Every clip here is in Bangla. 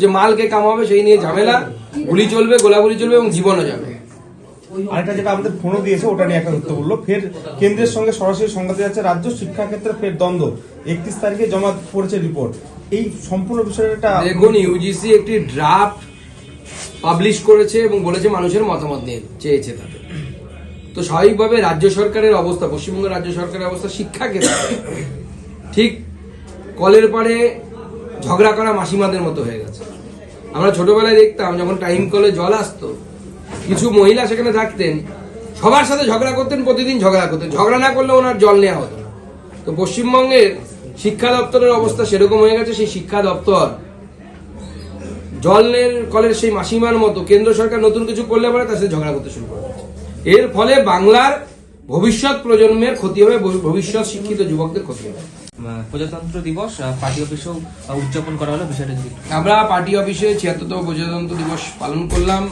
চলছে মালকে কামাবে সেই নিয়ে ঝামেলা গুলি চলবে গোলাগুলি চলবে এবং জীবনও যাবে। আরেকটা যেটা আমাদের ফোনও দিয়েছে ওটা নিয়ে একটা তথ্য বলল ফের কেন্দ্রের সঙ্গে সরাসরি সংঘাতে যাচ্ছে রাজ্য শিক্ষা ক্ষেত্রে ফের দ্বন্দ্ব। একত্রিশ তারিখে জমা পড়েছে রিপোর্ট। এই সম্পূর্ণ বিষয়টা দেখুন ইউজিসি একটি ড্রাফট পাবলিশ করেছে এবং বলেছে মানুষের মতামত নিয়ে চেয়েছে তাদের। তো স্বাভাবিকভাবে রাজ্য সরকারের অবস্থা পশ্চিমবঙ্গ রাজ্য সরকারের অবস্থা শিক্ষা ক্ষেত্রে। ঠিক কলের পাড়ে ঝগড়া করা মাসিমাদের মতো হয়ে গেছে। আমরা ছোটবেলায় দেখতাম, যখন টাইম কলে জল আসতো, কিছু মহিলা সেখানে থাকতেন, সবার সাথে ঝগড়া করতেন, প্রতিদিন ঝগড়া করতেন। ঝগড়া না করলে ওনার জল নেওয়া হতো তো পশ্চিমবঙ্গের শিক্ষা দপ্তরের অবস্থা সেরকম হয়ে গেছে, সেই শিক্ষা দপ্তর জলের কলের সেই মাসিমার মতো, কেন্দ্র সরকার নতুন কিছু করলে পরে তার সাথে ঝগড়া করতে শুরু করে এর ফলে বাংলার ভবিষ্যৎ প্রজন্মের ক্ষতি হবে ভবিষ্যৎ শিক্ষিত যুবকদের ক্ষতি হবে। প্রজাতন্ত্র দিবস পার্টি অফিসেও উদযাপন করা হলো বিষয়টা যদি আমরা পার্টি অফিসে ছিয়াত্তরতম প্রজাতন্ত্র দিবস পালন করলাম।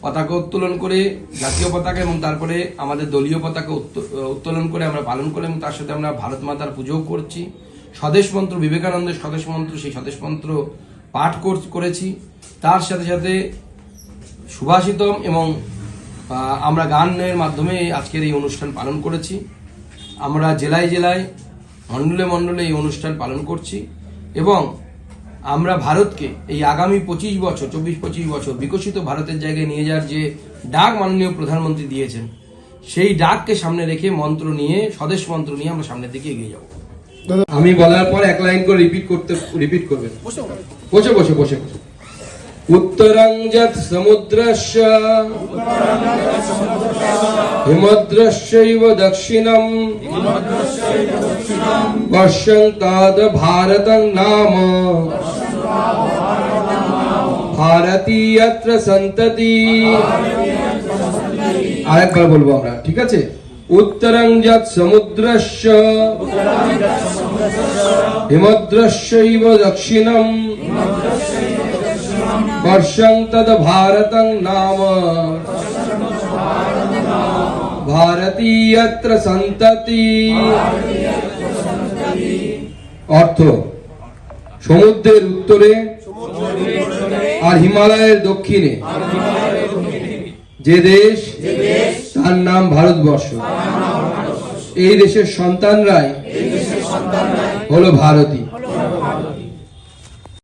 পতাকা উত্তোলন করে জাতীয় পতাকা এবং তারপরে আমাদের দলীয় পতাকা উত্তো- উত্তোলন করে আমরা পালন করলাম এবং তার সাথে আমরা ভারত মাতার পুজোও করছি। স্বদেশ মন্ত্র বিবেকানন্দের স্বদেশ মন্ত্র সেই স্বদেশ মন্ত্র পাঠ কর- করেছি। তার সাথে সাথে সুভাষিতম এবং আমরা গানের মাধ্যমে আজকের এই অনুষ্ঠান পালন করেছি। আমরা জেলায় জেলায় মণ্ডলে মণ্ডলে এই অনুষ্ঠান পালন করছি এবং আমরা ভারতকে এই আগামী পঁচিশ বছর চব্বিশ পঁচিশ বছর বিকশিত ভারতের জায়গায় নিয়ে যাওয়ার যে ডাক মাননীয় প্রধানমন্ত্রী দিয়েছেন সেই ডাককে সামনে রেখে মন্ত্র নিয়ে স্বদেশ মন্ত্র নিয়ে আমরা সামনের দিকে এগিয়ে যাব। আমি বলার পর এক লাইন করে রিপিট করতে রিপিট করবেন। বসে বসে বসে বসে। উত্তরং যৎ সমুদ্রস্য হিমদ্রস্যৈব দক্ষিণম পশ্যন্তাদ ভারতং নাম ভারতীয়ত্র সন্ততি আরেকবার বলব আমরা, ঠিক আছে? দক্ষিণম বর্ষং তদ ভারতং নাম ভারতীয়ত্র সন্ততি অর্থ সমুদ্রের উত্তরে আর হিমালয়ের দক্ষিণে। যে দেশ, তার নাম ভারতবর্ষ। এই দেশের সন্তানরাই হলো ভারতী